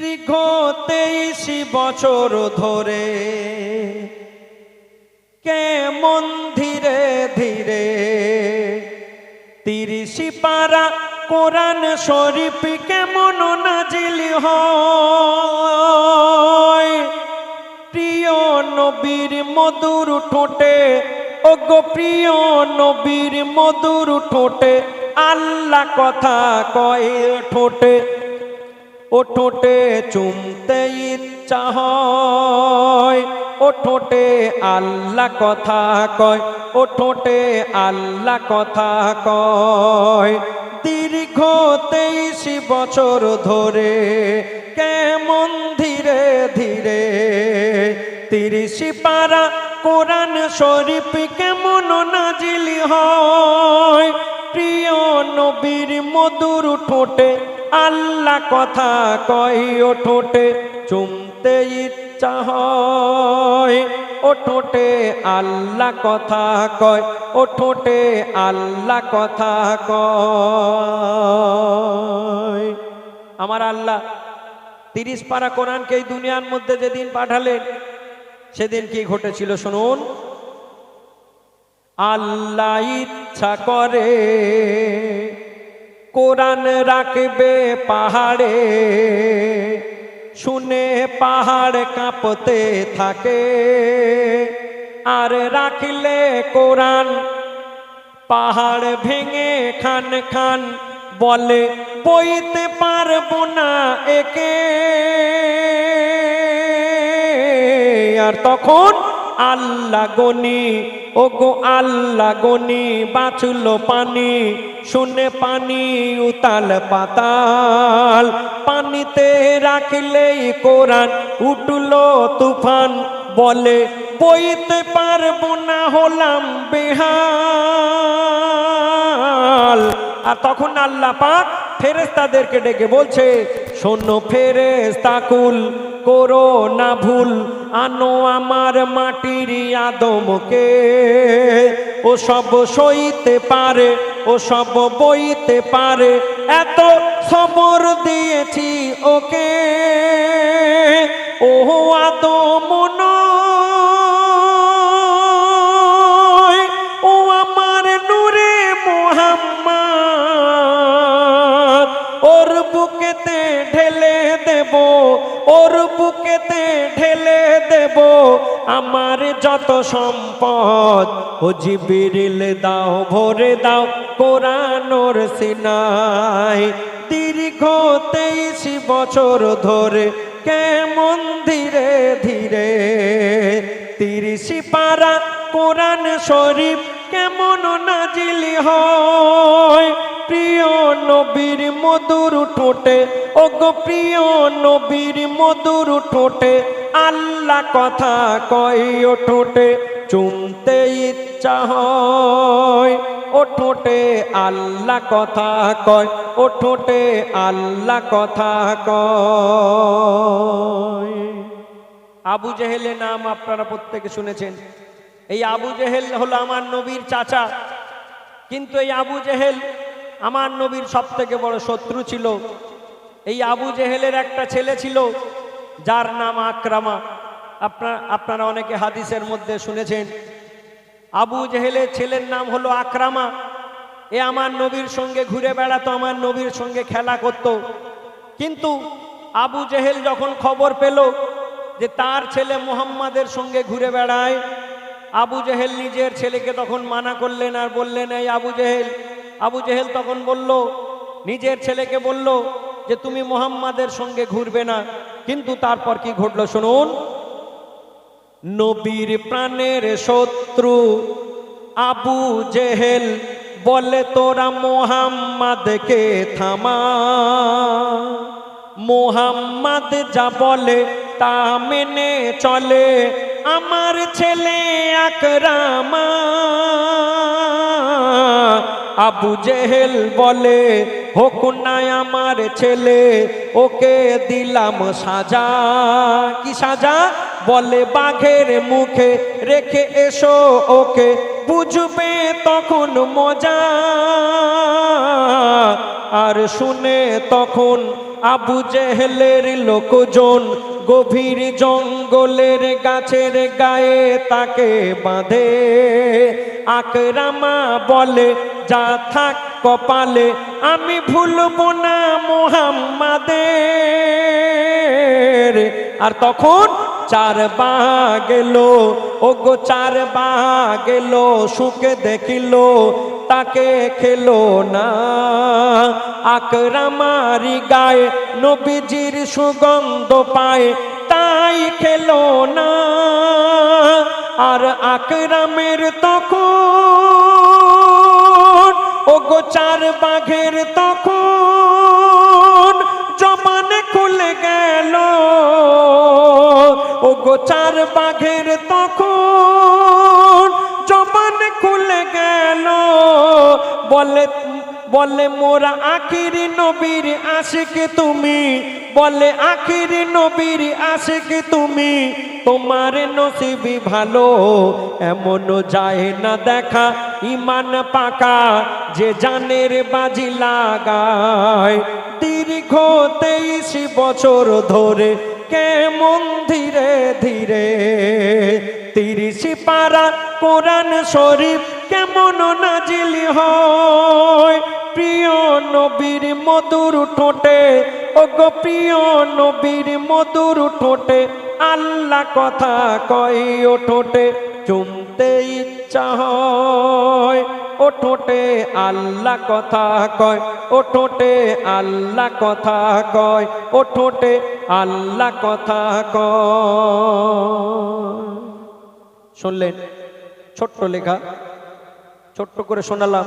দীর্ঘ তেইশ বছর ধরে কেমন ধীরে ধীরে তিরিশি পারা কোরআন শরীফ কেমন নাজিল হয়। প্রিয় নবীর মধুর ঠোঁটে ও গো প্রিয় নবীর মধুর ঠোঁটে, আল্লাহ কথা কয়ে ঠোঁটে। ও ঠোঁটে চুমতে ইচ্ছা হয়। ও ঠোঁটে আল্লাহ কথা কয় ও ঠোঁটে আল্লাহ কথা কয়। দীর্ঘ তেইশ বছর ধরে কেমন ধীরে ধীরে তিরিশ পারা কোরআন শরীফ কেমন নাজিল হয়। প্রিয় নবীর মধুর ঠোঁটে আল্লাহ কথা কই ও ঠোঁটে চুমতে ইচ্ছা হয়। ও ঠোঁটে আল্লাহ কথা কয়, ও ঠোঁটে আল্লাহ কথা কয়। আমার আল্লাহ তিরিশ পারা কোরআনকে এই দুনিয়ার মধ্যে যেদিন পাঠালেন, সেদিন কি ঘটেছিল শুনুন? আল্লাহ ইচ্ছা করে কোরআন রাখবে পাহাড়ে। শুনে পাহাড় কাঁপতে থাকে। আর রাখলে কোরআন, পাহাড় ভেঙে খান খান বলে, বইতে পারব না একে। আর তখন আল্লাহ গনি ও গো আল্লাহ গনি, বাঁচল পানি, শুনে পানি উতাল পাতাল। পানিতে রাখলেই কোরআন উঠল তুফান, বলে, বইতে পারব না হলাম বেহাল। আর তখন আল্লাহ পাক ফেরেস্তাদেরকে ডেকে বলছে, শোনো ফেরেস্তাকুল করো না ভুল আনো আমার মাটির আদমকে। ও সব সইতে পারে ও সব বইতে পারে এত সবর দিয়েছি ওকে। ও আদম নয়, দেব আমার যত সম্পদ। ও জিবিরিল দাও, ভরে দাও কোরআনোর সিনাই দীর্ঘ তেইশ বছর ধরে কেমন ধীরে ধীরে। তিরিশ পারা কোরআন শরীফ কেমন নাজিলি হয়। প্রিয় নবীর মধুর ঠোঁটে ও গো প্রিয় নবীর মধুর ঠোঁটে আল্লাহ কথা কয়, ও ঠোঁটে চুমতে ইচ্ছা হয়। ও ঠোঁটে আল্লাহ কথা কয়, ও ঠোঁটে আল্লাহ কথা কয়। আবু জেহেলের নাম আপনারা প্রত্যেকে শুনেছেন। এই আবু জেহেল হলো আমার নবীর চাচা। কিন্তু এই আবু জেহেল আমার নবীর সব থেকে বড় শত্রু ছিল। এই আবু জেহেলের একটা ছেলে ছিল। যার নাম আকরামা। আপনার, আপনারা অনেকে হাদিসের মধ্যে শুনেছেন, আবু জেহেলের ছেলের নাম হলো আকরামা। এ আমার নবীর সঙ্গে ঘুরে বেড়াতো, আমার নবীর সঙ্গে খেলা করত। কিন্তু আবু জেহেল যখন খবর পেল যে তার ছেলে মুহাম্মাদের সঙ্গে ঘুরে বেড়ায়, আবু জেহেল নিজের ছেলেকে তখন মানা করলেন আর বললেন, এই আবু জেহেল। আবু জেহেল তখন বলল, নিজের ছেলেকে বলল যে তুমি মোহাম্মাদের সঙ্গে ঘুরবে না। কিন্তু তারপর কি ঘটলো শুনুন। নবীর প্রাণের শত্রু আবু জেহেল বলে, তোরা মোহাম্মদকে থামা। মোহাম্মদ যা বলে তা মেনে চলে। আমার ছেলে আকরামা। আবু জেহেল বলে, হোক নাই আমার ছেলে, ওকে দিলাম সাজা। কি সাজা? বলে, বাঘের মুখে রেখে এসো, ওকে বুঝবে তখন মজা। আর শুনে তখন আবু জেহেলের লোকজন গভীর জঙ্গলের গাছের গায়ে তাকে বাঁধে। আকরামা বলে, যা থাক কপালে, আমি ভুলব না মোহাম্মাদের। আর তখন চার বা গেল ও গো চার বা গেল সুখে দেখিল তাকে খেলো না। আকরামারি গায়ে নবীজির সুগন্ধ পায়, তাই খেলো না। আর আকরামের তখন ও গোচার বাঘের তখন বলে বলে, মোরা আখিরি নবীর আশিক তুমি। বলে, আখিরি নবীর আশিক তুমি। তোমার নসিবি ভালো, এমন যায় না দেখা। ইমান পাকা, যে জানের বাজি লাগায়। দীর্ঘ তেইশ বছর ধরে কেমন ধীরে ধীরে তিরিশ পারা কোরআন শরীফ কেমন নাজিলি হয়? প্রিয় নবীর মধুর ঠোঁটে ও গো প্রিয় নবীর মধুর ঠোঁটে, আল্লাহ কথা কয় ও ঠোঁটে চুমতে ইচ্ছা হয়। ও ঠোঁটে আল্লাহ কথা কয়, ও ঠোঁটে আল্লাহ কথা কয়, ও ঠোঁটে আল্লাহ কথা কয়। শুনলেন ছোট্ট লেখা ছোট্ট করে শোনালাম।